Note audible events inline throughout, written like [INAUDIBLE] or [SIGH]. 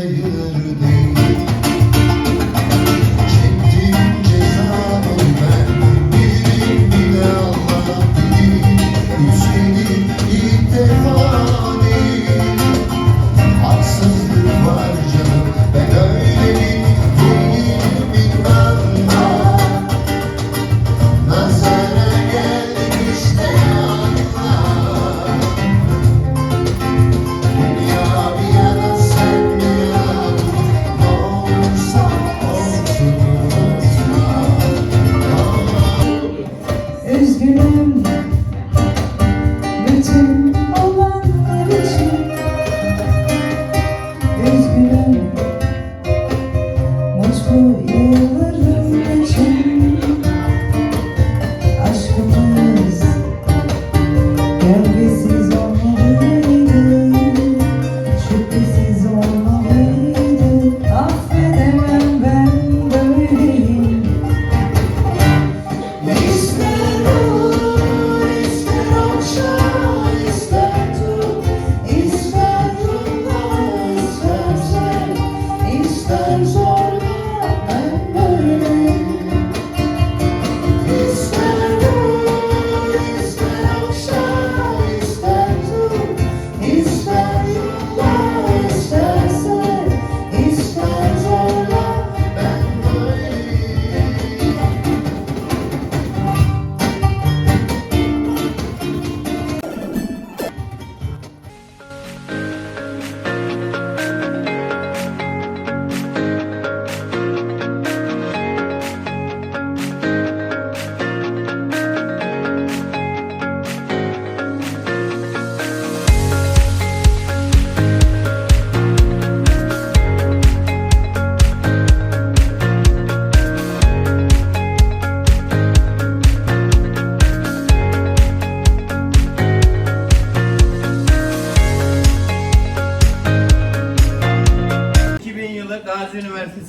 I do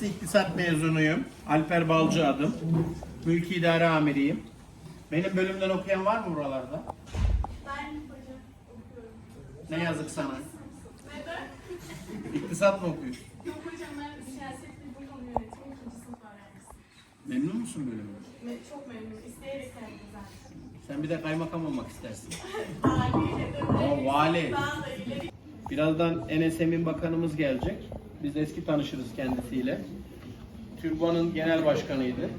Üniversitesi İktisat mezunuyum. Alper Balcı adım. Mülki İdare Amiriyim. Benim bölümden okuyan var mı buralarda? Ben hocam okuyorum. Ne yazık sana. Neden? İktisat mı okuyorsun? Yok hocam ben siyaset hukuk yönetimi ikinci sınıf öğrencisiyim. Memnun musun bölümünden? Ve çok memnunum. İsteyerek geldim zaten. Sen bir de kaymakam olmak istersin. [LAUGHS] De vali. daha da ileri Birazdan Enes Emin Bakanımız gelecek. Biz eski tanışırız kendisiyle. TÜRBA'nın genel başkanıydı.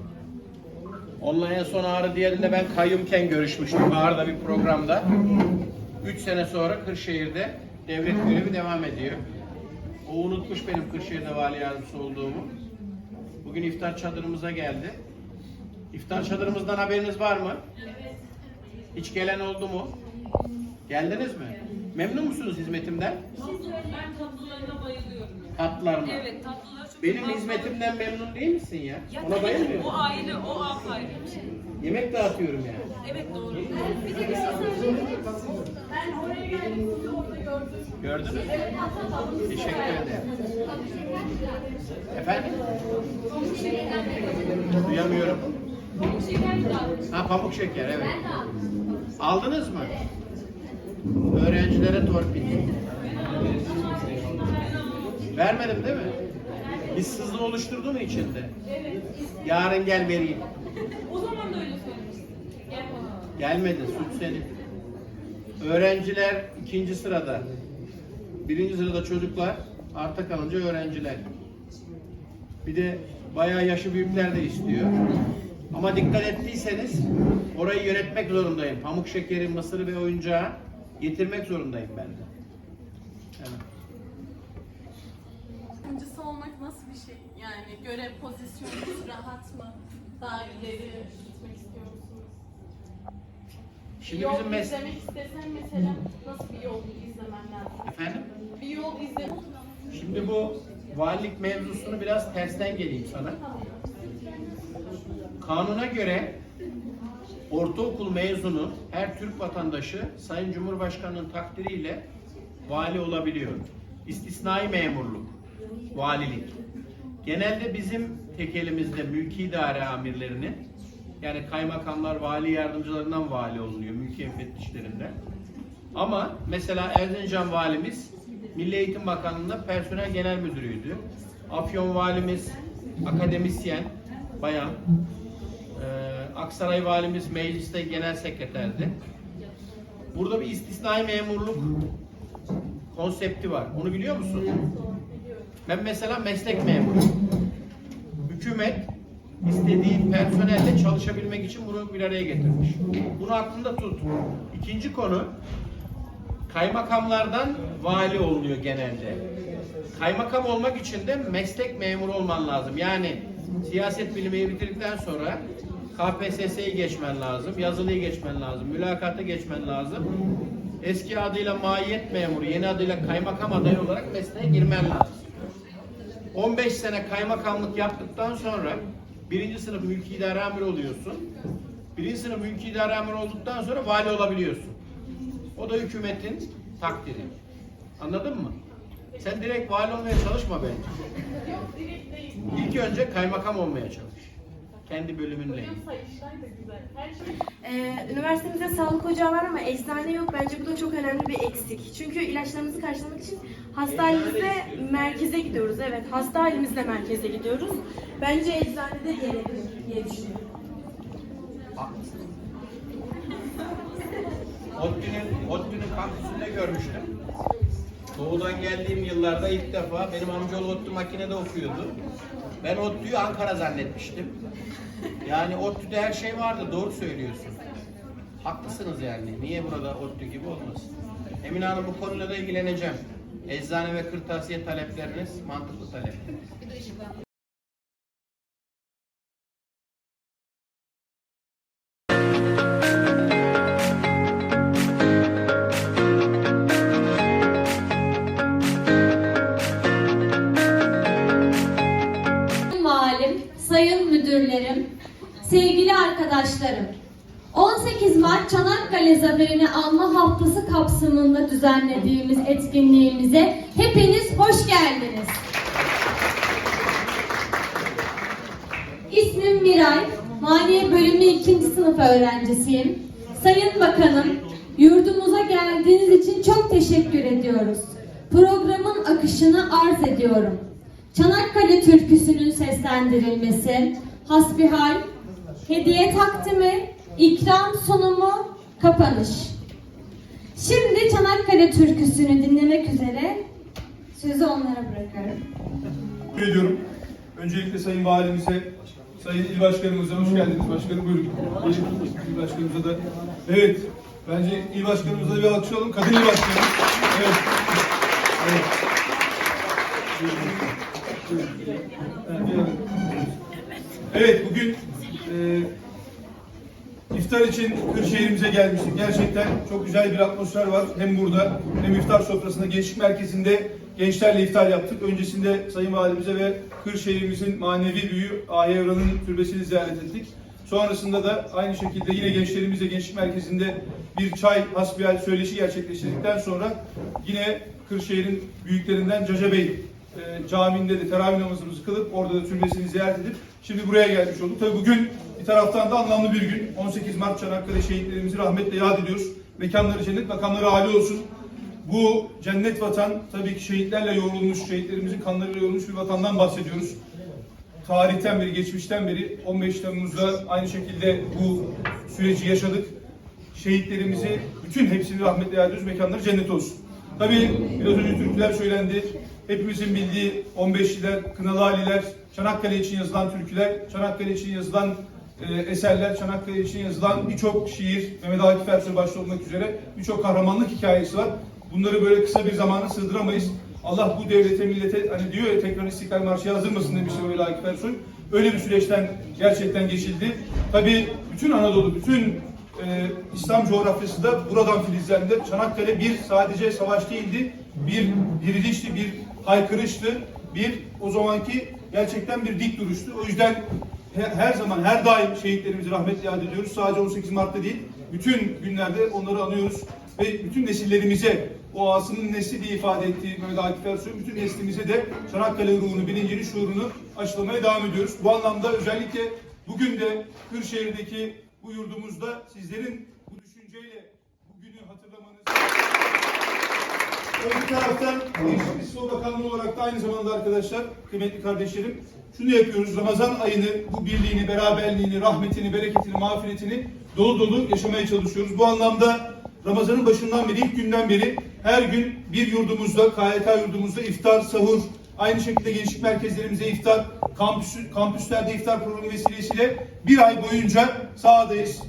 Onunla en son Ağrı diğerinde ben kayyumken görüşmüştüm Ağrı'da bir programda. 3 sene sonra Kırşehir'de devlet görevi devam ediyor. O unutmuş benim Kırşehir'de vali yardımcısı olduğumu. Bugün iftar çadırımıza geldi. İftar çadırımızdan haberiniz var mı? Hiç gelen oldu mu? Geldiniz mi? Memnun musunuz hizmetimden? Ben tatlılarına bayılıyorum. Tatlılarına. Evet tatlılar çok Benim güzel. hizmetimden memnun değil misin ya? Ya Ona tabii ki bayılmıyor O musun? ayrı, o apayrı. Yemek dağıtıyorum yani. Evet doğru. Ben oraya geldim sizi orada gördüm. Gördün mü? Teşekkür ederim. Efendim? Duyamıyorum. Ha pamuk şeker evet. Aldınız mı? Öğrencilere torpil. Vermedim değil mi? İşsizliği oluşturdu mu içinde? Yarın gel vereyim. O zaman da öyle söylemiştin. Gelmedi, suç senin. Öğrenciler ikinci sırada. Birinci sırada çocuklar, arta kalınca öğrenciler. Bir de bayağı yaşı büyükler de istiyor. Ama dikkat ettiyseniz orayı yönetmek zorundayım. Pamuk şekeri, mısırı ve oyuncağı getirmek zorundayım ben de. Evet. Olmak nasıl bir şey? Yani görev pozisyonunuz rahat mı? Daha ileri gitmek istiyor musunuz? Şimdi yol bizim mes izlemek istesen mesela nasıl bir yol izlemen lazım? Efendim? Bir yol izlemek Şimdi bu valilik mevzusunu biraz tersten geleyim sana. Kanuna göre ortaokul mezunu her Türk vatandaşı Sayın Cumhurbaşkanı'nın takdiriyle vali olabiliyor. İstisnai memurluk, valilik. Genelde bizim tekelimizde mülki idare amirlerini yani kaymakamlar, vali yardımcılarından vali olunuyor mülki müfettişlerinden. Ama mesela Erzincan valimiz Milli Eğitim Bakanlığı'nda personel genel müdürüydü. Afyon valimiz akademisyen, bayan. Aksaray valimiz mecliste genel sekreterdi. Burada bir istisnai memurluk konsepti var. Onu biliyor musun? Ben mesela meslek memuruyum. Hükümet istediği personelle çalışabilmek için bunu bir araya getirmiş. Bunu aklında tut. İkinci konu kaymakamlardan vali oluyor genelde. Kaymakam olmak için de meslek memuru olman lazım. Yani siyaset bilimi bitirdikten sonra KPSS'yi geçmen lazım, yazılıyı geçmen lazım, mülakatı geçmen lazım. Eski adıyla mahiyet memuru, yeni adıyla kaymakam adayı olarak mesleğe girmen lazım. 15 sene kaymakamlık yaptıktan sonra birinci sınıf mülki idare amiri oluyorsun. Birinci sınıf mülki idare amiri olduktan sonra vali olabiliyorsun. O da hükümetin takdiri. Anladın mı? Sen direkt vali olmaya çalışma bence. yok direkt değil. İlk önce kaymakam olmaya çalış. Kendi bölümünle. Hocam sayıştay da güzel. Her şey Ee, üniversitemizde sağlık ocağı var ama eczane yok. Bence bu da çok önemli bir eksik. Çünkü ilaçlarımızı karşılamak için hasta halimizde merkeze gidiyoruz. Evet, hasta merkeze gidiyoruz. Bence eczanede gerekli diye düşünüyorum. Haklısın. ODTÜ'nün, ODTÜ'nün kampüsünde görmüştüm. Doğudan geldiğim yıllarda ilk defa benim amcaoğlu ODTÜ makinede okuyordu. Ben ODTÜ'yü Ankara zannetmiştim. Yani ODTÜ'de her şey vardı, doğru söylüyorsun. Haklısınız yani. Niye burada ODTÜ gibi olmasın? Emine Hanım bu konuyla da ilgileneceğim. Eczane ve kırtasiye talepleriniz mantıklı talepler. Sayın müdürlerim, sevgili arkadaşlarım. 18 Mart Çanakkale Zaferi'ni anma haftası kapsamında düzenlediğimiz etkinliğimize hepiniz hoş geldiniz. İsmim Miray. Maliye bölümü 2. sınıf öğrencisiyim. Sayın Bakanım, yurdumuza geldiğiniz için çok teşekkür ediyoruz. Programın akışını arz ediyorum. Çanakkale türküsünün seslendirilmesi, hasbihal, hediye takdimi, ikram sunumu, kapanış. Şimdi Çanakkale türküsünü dinlemek üzere sözü onlara bırakıyorum. Teşekkür ediyorum. Öncelikle Sayın Valimize, Sayın İl Başkanımıza hoş geldiniz başkanım. Buyurun. İl Başkanımıza da. Evet. Bence İl Başkanımıza bir alkışlayalım. Kadın İl Başkanımız. Evet. Evet. Evet bugün e, İftar için Kırşehir'imize gelmiştik. Gerçekten çok güzel bir atmosfer var. Hem burada hem iftar sofrasında gençlik merkezinde gençlerle iftar yaptık. Öncesinde Sayın Valimize ve Kırşehir'imizin manevi büyüğü Ahi Evran'ın türbesini ziyaret ettik. Sonrasında da aynı şekilde yine gençlerimizle gençlik merkezinde bir çay hasbihal söyleşi gerçekleştirdikten sonra yine Kırşehir'in büyüklerinden Caca Bey e, camiinde de teravih namazımızı kılıp orada da türbesini ziyaret edip şimdi buraya gelmiş olduk. Tabii bugün bir taraftan da anlamlı bir gün. 18 Mart Çanakkale şehitlerimizi rahmetle yad ediyoruz. Mekanları cennet, makamları âli olsun. Bu cennet vatan tabii ki şehitlerle yoğrulmuş, şehitlerimizin kanlarıyla yoğrulmuş bir vatandan bahsediyoruz. Tarihten beri, geçmişten beri 15 Temmuz'da aynı şekilde bu süreci yaşadık. Şehitlerimizi, bütün hepsini rahmetle yad ediyoruz. Mekanları cennet olsun. Tabii biraz önce türküler söylendi. Hepimizin bildiği 15'liler, Kınalı Aliler, Çanakkale için yazılan türküler, Çanakkale için yazılan e, eserler, Çanakkale için yazılan birçok şiir, Mehmet Akif Ersoy başta olmak üzere birçok kahramanlık hikayesi var. Bunları böyle kısa bir zamana sığdıramayız. Allah bu devlete, millete hani diyor ya tekrar İstiklal Marşı hazır mısın demişti Mehmet Akif Ersoy. Öyle bir süreçten gerçekten geçildi. Tabii bütün Anadolu, bütün e, İslam coğrafyası da buradan filizlendi. Çanakkale bir sadece savaş değildi, bir dirilişti, bir haykırıştı, bir o zamanki gerçekten bir dik duruştu. O yüzden he- her zaman, her daim şehitlerimizi rahmetle yad ediyoruz. Sadece 18 Mart'ta değil, bütün günlerde onları anıyoruz ve bütün nesillerimize o asının nesli diye ifade ettiği Mehmet Akif Ersoy, bütün neslimize de Çanakkale ruhunu, bilincini, şuurunu aşılamaya devam ediyoruz. Bu anlamda özellikle bugün de Kırşehir'deki bu yurdumuzda sizlerin bu düşünceyle bugünü hatırlamanız Öbür taraftan Gençlik Spor Bakanlığı olarak da aynı zamanda arkadaşlar, kıymetli kardeşlerim, şunu yapıyoruz. Ramazan ayını, bu birliğini, beraberliğini, rahmetini, bereketini, mağfiretini dolu dolu yaşamaya çalışıyoruz. Bu anlamda Ramazan'ın başından beri, ilk günden beri her gün bir yurdumuzda, KYK yurdumuzda iftar, sahur, aynı şekilde gençlik merkezlerimize iftar, kampüs, kampüslerde iftar programı vesilesiyle bir ay boyunca sahadayız.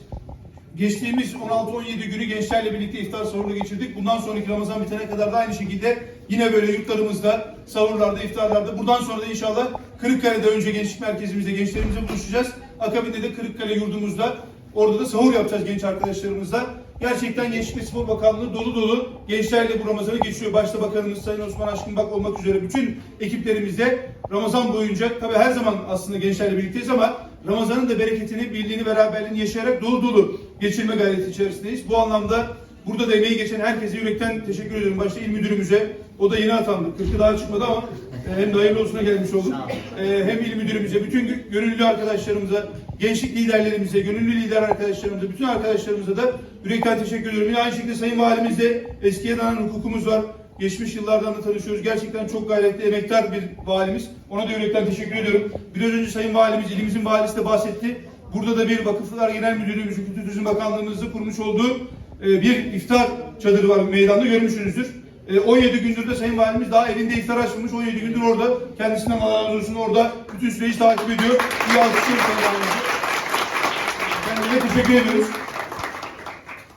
Geçtiğimiz 16-17 günü gençlerle birlikte iftar sahurunu geçirdik. Bundan sonraki Ramazan bitene kadar da aynı şekilde yine böyle yurtlarımızda, sahurlarda, iftarlarda. Buradan sonra da inşallah Kırıkkale'de önce gençlik merkezimizde gençlerimizle buluşacağız. Akabinde de Kırıkkale yurdumuzda orada da sahur yapacağız genç arkadaşlarımızla. Gerçekten Gençlik ve Spor Bakanlığı dolu dolu gençlerle bu Ramazan'ı geçiyor. Başta Bakanımız Sayın Osman Aşkın Bak olmak üzere bütün ekiplerimizde Ramazan boyunca tabi her zaman aslında gençlerle birlikteyiz ama Ramazan'ın da bereketini, birliğini, beraberliğini yaşayarak dolu dolu geçirme gayreti içerisindeyiz. Bu anlamda burada da emeği geçen herkese yürekten teşekkür ediyorum. Başta il müdürümüze, o da yeni atandı. Kırkı daha çıkmadı ama e, hem de hayırlı olsuna gelmiş olduk. E, hem il müdürümüze, bütün gö- gönüllü arkadaşlarımıza, gençlik liderlerimize, gönüllü lider arkadaşlarımıza, bütün arkadaşlarımıza da yürekten teşekkür ediyorum. Yine aynı şekilde Sayın Valimizle eskiye dayanan hukukumuz var. Geçmiş yıllardan da tanışıyoruz. Gerçekten çok gayretli, emektar bir valimiz. Ona da yürekten teşekkür ediyorum. Biraz önce Sayın Valimiz, ilimizin valisi de bahsetti. Burada da bir Vakıflar Genel Müdürlüğümüzün, Kültür Turizm Bakanlığımızda kurmuş olduğu e, bir iftar çadırı var meydanda görmüşsünüzdür. E, 17 gündür de Sayın Valimiz daha evinde iftar açmamış. 17 gündür orada. Kendisinden Allah razı olsun orada bütün süreci takip ediyor. İyi alkışlıyoruz Sayın Valimiz'i. Kendisine teşekkür ediyoruz.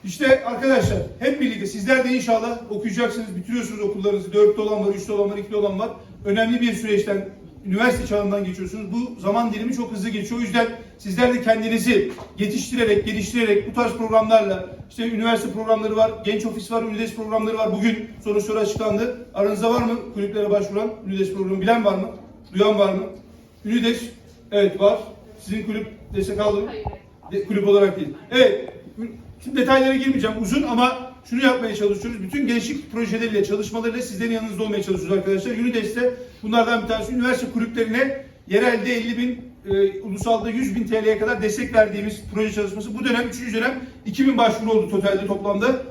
İşte arkadaşlar hep birlikte sizler de inşallah okuyacaksınız, bitiriyorsunuz okullarınızı. Dörtte olan var, üçte olan var, ikide olan var. Önemli bir süreçten, üniversite çağından geçiyorsunuz. Bu zaman dilimi çok hızlı geçiyor. O yüzden sizler de kendinizi yetiştirerek, geliştirerek bu tarz programlarla, işte üniversite programları var, genç ofis var, ünides programları var. Bugün sonuçları açıklandı. Aranızda var mı kulüplere başvuran, ünides programı bilen var mı? Duyan var mı? Ünides, evet var. Sizin kulüp destek aldı mı? Hayır. De- kulüp olarak değil. Evet. Şimdi detaylara girmeyeceğim uzun ama şunu yapmaya çalışıyoruz. Bütün gençlik projeleriyle, çalışmalarıyla sizlerin yanınızda olmaya çalışıyoruz arkadaşlar. Unides'te bunlardan bir tanesi üniversite kulüplerine yerelde 50 bin e, ulusalda 100 bin TL'ye kadar destek verdiğimiz proje çalışması. Bu dönem 3. dönem 2000 başvuru oldu totalde toplamda.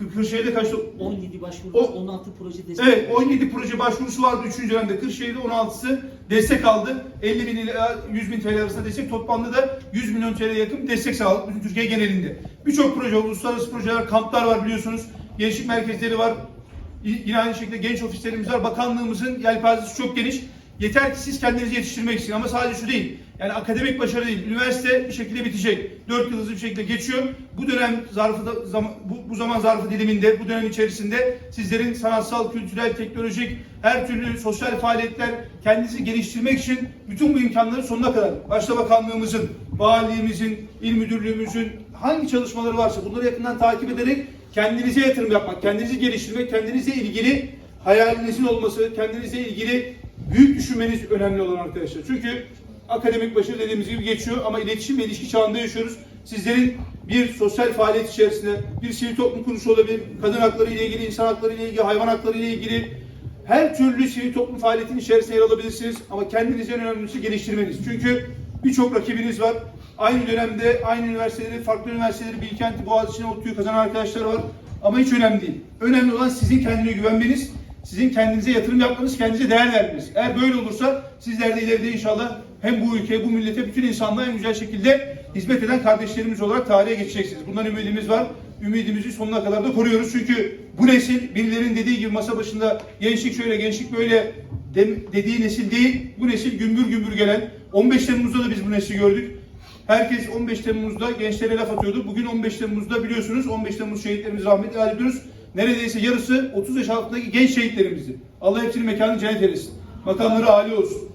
Kır- Kırşehir'de kaç? 17 başvuru, O- 16 proje destek. Evet 17 proje başvurusu vardı 3. dönemde. Kırşehir'de 16'sı destek aldı. 50 bin ile 100 bin TL arasında destek toplamda da 100 milyon TL yakın destek sağladık bütün Türkiye genelinde. Birçok proje, uluslararası projeler, kamplar var biliyorsunuz. Gençlik merkezleri var. Yine aynı şekilde genç ofislerimiz var. Bakanlığımızın yelpazesi çok geniş. Yeter ki siz kendinizi yetiştirmek için ama sadece şu değil. Yani akademik başarı değil. Üniversite bir şekilde bitecek. 4 yıl hızlı bir şekilde geçiyor. Bu dönem zarfı da, bu, bu zaman zarfı diliminde, bu dönem içerisinde sizlerin sanatsal, kültürel, teknolojik, her türlü sosyal faaliyetler kendinizi geliştirmek için bütün bu imkanları sonuna kadar başta bakanlığımızın, valiliğimizin, il müdürlüğümüzün hangi çalışmaları varsa bunları yakından takip ederek kendinize yatırım yapmak, kendinizi geliştirmek, kendinizle ilgili hayalinizin olması, kendinizle ilgili büyük düşünmeniz önemli olan arkadaşlar. Çünkü akademik başarı dediğimiz gibi geçiyor ama iletişim ve ilişki çağında yaşıyoruz. Sizlerin bir sosyal faaliyet içerisinde bir sivil toplum kuruluşu olabilir, kadın hakları ile ilgili, insan hakları ile ilgili, hayvan hakları ile ilgili her türlü sivil toplum faaliyetinin içerisine yer alabilirsiniz ama kendinizi en önemlisi geliştirmeniz. Çünkü birçok rakibiniz var. Aynı dönemde aynı üniversiteleri, farklı üniversiteleri, Bilkent'i, Boğaziçi'ne, ODTÜ'yü kazanan arkadaşlar var. Ama hiç önemli değil. Önemli olan sizin kendine güvenmeniz, sizin kendinize yatırım yapmanız, kendinize değer vermeniz. Eğer böyle olursa sizler de ileride inşallah hem bu ülkeye, bu millete, bütün insanlığa en güzel şekilde hizmet eden kardeşlerimiz olarak tarihe geçeceksiniz. Bundan ümidimiz var. Ümidimizi sonuna kadar da koruyoruz. Çünkü bu nesil birilerinin dediği gibi masa başında gençlik şöyle, gençlik böyle dediği nesil değil. Bu nesil gümbür gümbür gelen. 15 Temmuz'da da biz bu nesli gördük. Herkes 15 Temmuz'da gençlere laf atıyordu. Bugün 15 Temmuz'da biliyorsunuz 15 Temmuz şehitlerimizi rahmetle yad ediyoruz. Neredeyse yarısı 30 yaş altındaki genç şehitlerimizdi. Allah hepsinin mekanını cennet eylesin. Makamları âli olsun.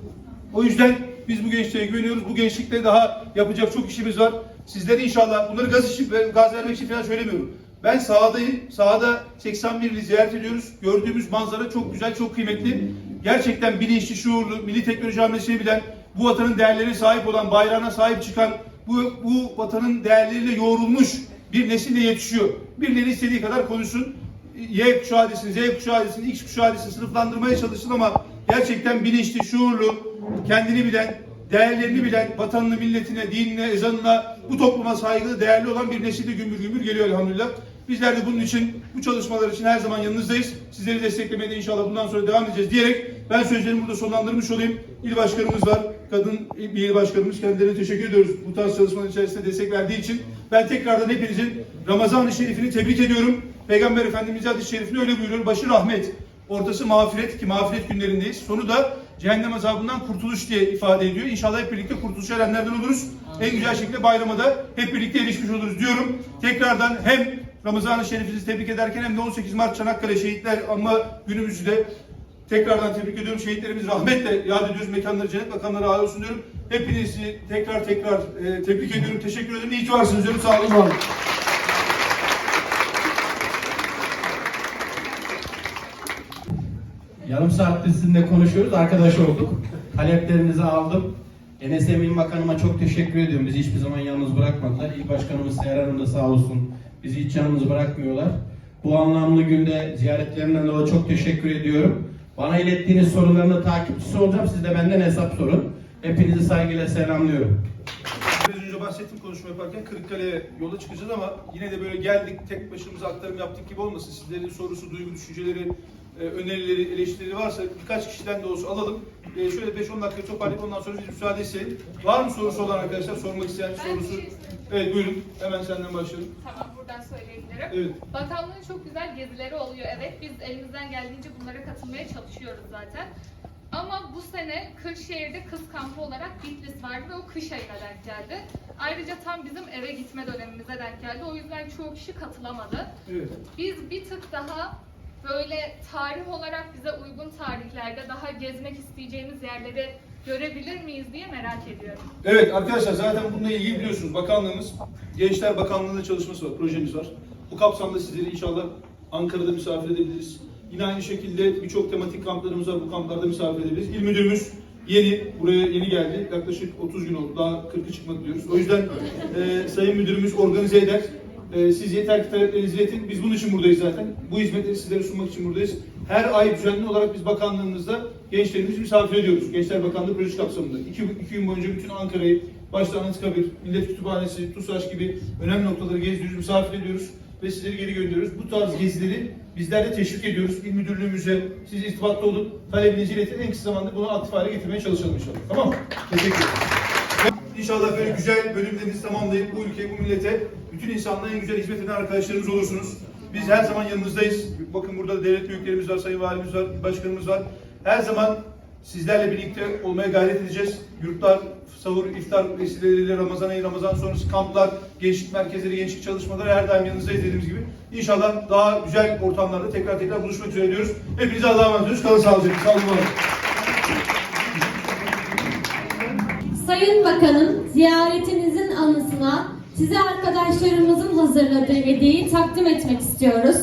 O yüzden biz bu gençliğe güveniyoruz. Bu gençlikte daha yapacak çok işimiz var. Sizler inşallah bunları gaz için, gaz vermek için falan söylemiyorum. Ben sahadayım. Sahada 81 ili ziyaret ediyoruz. Gördüğümüz manzara çok güzel, çok kıymetli. Gerçekten bilinçli, şuurlu, milli teknoloji hamlesini bilen, bu vatanın değerlerine sahip olan, bayrağına sahip çıkan, bu, bu vatanın değerleriyle yoğrulmuş bir nesille yetişiyor. Birileri istediği kadar konuşsun. Y kuşağı desin, Z kuşağı desin, X kuşağı desin sınıflandırmaya çalışsın ama gerçekten bilinçli, şuurlu, kendini bilen, değerlerini bilen, vatanını, milletine, dinine, ezanına, bu topluma saygılı, değerli olan bir nesil de gümbür gümbür geliyor elhamdülillah. Bizler de bunun için, bu çalışmalar için her zaman yanınızdayız. Sizleri desteklemeye de inşallah bundan sonra devam edeceğiz diyerek ben sözlerimi burada sonlandırmış olayım. İl başkanımız var, kadın bir il başkanımız. Kendilerine teşekkür ediyoruz bu tarz çalışmaların içerisinde destek verdiği için. Ben tekrardan hepinizin Ramazan-ı Şerif'ini tebrik ediyorum. Peygamber Efendimiz hadis-i şerifinde öyle buyuruyor. Başı rahmet, ortası mağfiret ki mağfiret günlerindeyiz. Sonu da cehennem azabından kurtuluş diye ifade ediyor. İnşallah hep birlikte kurtuluş erenlerden oluruz. En güzel şekilde bayrama da hep birlikte erişmiş oluruz diyorum. Tekrardan hem Ramazan-ı Şerifinizi tebrik ederken hem de 18 Mart Çanakkale Şehitler Anma günümüzü de tekrardan tebrik ediyorum. Şehitlerimizi rahmetle yad ediyoruz. Mekanları cennet makamları âli olsun diyorum. Hepinizi tekrar tekrar e, tebrik ediyorum. Teşekkür ederim. İyi ki varsınız diyorum. Sağ olun. Var olun. Yarım saattir sizinle konuşuyoruz, arkadaş olduk. Taleplerinizi aldım. Enes Emin Bakanıma çok teşekkür ediyorum. Bizi hiçbir zaman yalnız bırakmadılar. İl Başkanımız Seher Hanım da sağ olsun. Bizi hiç yalnız bırakmıyorlar. Bu anlamlı günde ziyaretlerinden dolayı çok teşekkür ediyorum. Bana ilettiğiniz soruların da takipçisi olacağım. Siz de benden hesap sorun. Hepinizi saygıyla selamlıyorum. Biraz önce bahsettim konuşma yaparken Kırıkkale'ye yola çıkacağız ama yine de böyle geldik tek başımıza aktarım yaptık gibi olmasın. Sizlerin sorusu, duygu, düşünceleri, önerileri, eleştirileri varsa birkaç kişiden de olsa alalım. E, şöyle 5-10 dakika toparlayıp ondan sonra biz müsaade isteyelim. Var mı sorusu olan arkadaşlar? Sormak isteyen Ben bir sorusu. şey Evet buyurun. Hemen senden başlayalım. Tamam buradan söyleyebilirim. Evet. Bakanlığın çok güzel gezileri oluyor. Evet biz elimizden geldiğince bunlara katılmaya çalışıyoruz zaten. Ama bu sene Kırşehir'de kız kampı olarak Bitlis vardı ve o kış ayına denk geldi. Ayrıca tam bizim eve gitme dönemimize denk geldi. O yüzden çoğu kişi katılamadı. Evet. Biz bir tık daha böyle tarih olarak bize uygun tarihlerde daha gezmek isteyeceğimiz yerleri görebilir miyiz diye merak ediyorum. Evet arkadaşlar zaten bununla ilgili biliyorsunuz bakanlığımız Gençler Bakanlığı'nda çalışması var, projemiz var. Bu kapsamda sizleri inşallah Ankara'da misafir edebiliriz. Yine aynı şekilde birçok tematik kamplarımız var. Bu kamplarda misafir edebiliriz. İl müdürümüz yeni, buraya yeni geldi. Yaklaşık 30 gün oldu. Daha 40'ı çıkmak diyoruz. O yüzden e, Sayın Müdürümüz organize eder. Ee, siz yeter ki taleplerinizi iletin. Biz bunun için buradayız zaten. Bu hizmetleri sizlere sunmak için buradayız. Her ay düzenli olarak biz bakanlığımızda gençlerimizi misafir ediyoruz. Gençler Bakanlığı projesi kapsamında. İki, iki gün boyunca bütün Ankara'yı, başta Anıtkabir, Millet Kütüphanesi, TUSAŞ gibi önemli noktaları gezdiriyoruz, misafir ediyoruz ve sizleri geri gönderiyoruz. Bu tarz gezileri bizler de teşvik ediyoruz. İl Müdürlüğümüze, siz irtibatta olun, talebinizi iletin. En kısa zamanda bunu aktif hale getirmeye çalışalım inşallah. Tamam mı? Teşekkür ederim. İnşallah böyle güzel bölümlerinizi tamamlayıp bu ülkeye, bu millete, bütün insanlara en güzel hizmet eden arkadaşlarımız olursunuz. Biz her zaman yanınızdayız. Bakın burada devlet büyüklerimiz var, sayın valimiz var, başkanımız var. Her zaman sizlerle birlikte olmaya gayret edeceğiz. Yurtlar, sahur, iftar vesileleriyle Ramazan ayı, Ramazan sonrası kamplar, gençlik merkezleri, gençlik çalışmaları her daim yanınızdayız dediğimiz gibi. İnşallah daha güzel ortamlarda tekrar tekrar buluşmak üzere diyoruz. Hepinize Allah'a emanet ediyoruz. Kalın sağlıcakla. Sağ olun. Sayın Bakanım, ziyaretinizin anısına size arkadaşlarımızın hazırladığı hediyeyi takdim etmek istiyoruz.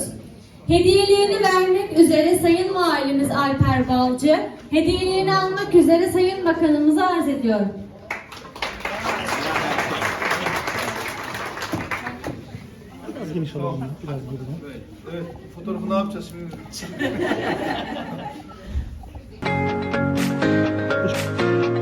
Hediyelerini vermek üzere Sayın Valimiz Alper Balcı, hediyelerini almak üzere Sayın Bakanımızı arz ediyorum. [LAUGHS] Evet, fotoğrafı ne yapacağız şimdi? [LAUGHS]